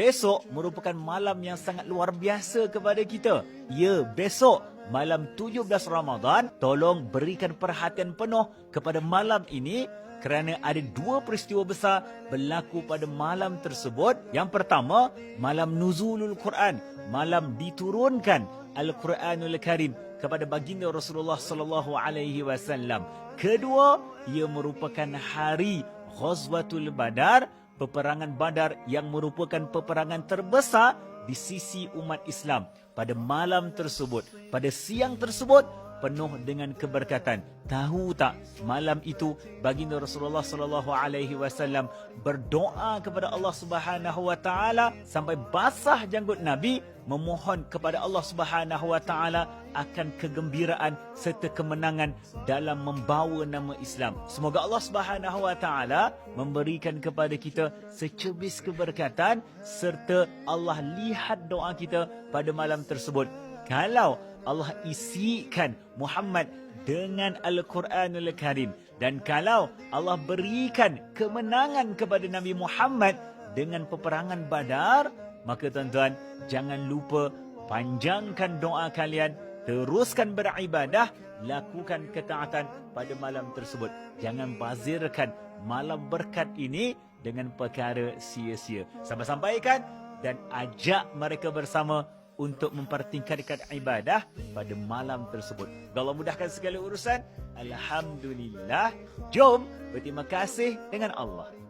besok merupakan malam yang sangat luar biasa kepada kita. Ya, besok malam 17 Ramadan, tolong berikan perhatian penuh kepada malam ini kerana ada dua peristiwa besar berlaku pada malam tersebut. Yang pertama, malam nuzulul Quran, malam diturunkan Al-Quranul Karim kepada baginda Rasulullah sallallahu alaihi wasallam. Kedua, ia merupakan hari Ghazwatul Badar, peperangan Badar yang merupakan peperangan terbesar di sisi umat Islam pada malam tersebut. Pada siang tersebut penuh dengan keberkatan. Tahu tak malam itu baginda Rasulullah sallallahu alaihi wasallam berdoa kepada Allah Subhanahu wa taala sampai basah janggut Nabi memohon kepada Allah Subhanahu wa taala akan kegembiraan serta kemenangan dalam membawa nama Islam. Semoga Allah Subhanahu wa taala memberikan kepada kita secebis keberkatan serta Allah lihat doa kita pada malam tersebut. Kalau Allah isikan Muhammad dengan Al-Quranul Karim. Dan kalau Allah berikan kemenangan kepada Nabi Muhammad dengan peperangan badar, maka tuan-tuan jangan lupa panjangkan doa kalian, teruskan beribadah, lakukan ketaatan pada malam tersebut. Jangan bazirkan malam berkat ini dengan perkara sia-sia. Sampai-sampaikan dan ajak mereka bersama untuk mempertingkatkan ibadah pada malam tersebut. Allah mudahkan segala urusan. Alhamdulillah. Jom berterima kasih dengan Allah.